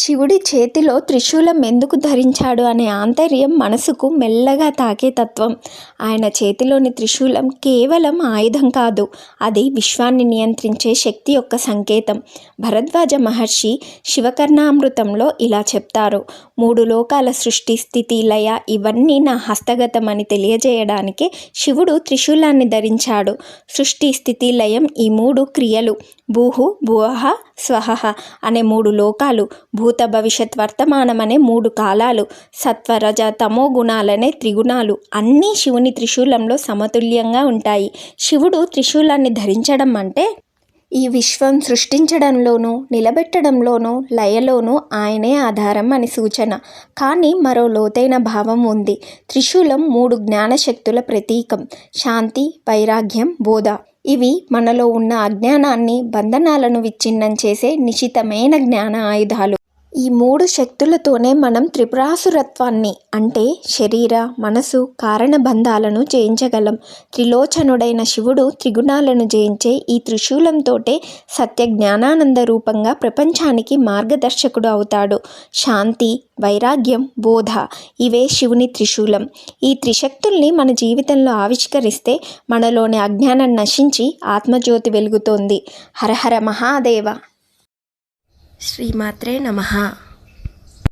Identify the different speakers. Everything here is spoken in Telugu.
Speaker 1: శివుడి చేతిలో త్రిశూలం ఎందుకు ధరించాడు అనే ఆంతర్యం మనసుకు మెల్లగా తాకే తత్వం. ఆయన చేతిలోని త్రిశూలం కేవలం ఆయుధం కాదు అది విశ్వాన్ని నియంత్రించే శక్తి యొక్క సంకేతం. భరద్వాజ మహర్షి శివకర్ణామృతంలో ఇలా చెప్తారు మూడు లోకాల సృష్టి స్థితి లయ ఇవన్నీ నా హస్తగతం అని తెలియజేయడానికి శివుడు త్రిశూలాన్ని ధరించాడు. సృష్టి స్థితి లయం ఈ మూడు క్రియలు. భూహు భువహ స్వహ అనే మూడు లోకాలు భూ భూత భవిష్యత్ వర్తమానం అనే మూడు కాలాలు. సత్వరజ తమో గుణాలనే త్రిగుణాలు. అన్నీ శివుని త్రిశూలంలో సమతుల్యంగా ఉంటాయి. శివుడు త్రిశూలాన్ని ధరించడం అంటే ఈ విశ్వం సృష్టించడంలోనూ నిలబెట్టడంలోనూ లయలోనూ ఆయనే ఆధారం అని సూచన. కానీ మరో లోతైన భావం ఉంది. త్రిశూలం మూడు జ్ఞానశక్తుల ప్రతీకం. శాంతి వైరాగ్యం బోధ. ఇవి మనలో ఉన్న అజ్ఞానాన్ని బంధనాలను విచ్ఛిన్నం చేసే నిశితమైన జ్ఞాన ఆయుధాలు. ఈ మూడు శక్తులతోనే మనం త్రిపురాసురత్వాన్ని అంటే శరీర మనసు కారణబంధాలను జయించగలం. త్రిలోచనుడైన శివుడు త్రిగుణాలను జయించే ఈ త్రిశూలంతోటే సత్య జ్ఞానానంద రూపంగా ప్రపంచానికి మార్గదర్శకుడు అవుతాడు. శాంతి వైరాగ్యం బోధ ఇవే శివుని త్రిశూలం. ఈ త్రిశక్తుల్ని మన జీవితంలో ఆవిష్కరిస్తే మనలోని అజ్ఞానం నశించి ఆత్మజ్యోతి వెలుగుతోంది. హరహర మహాదేవ! శ్రీమాత్రే నమ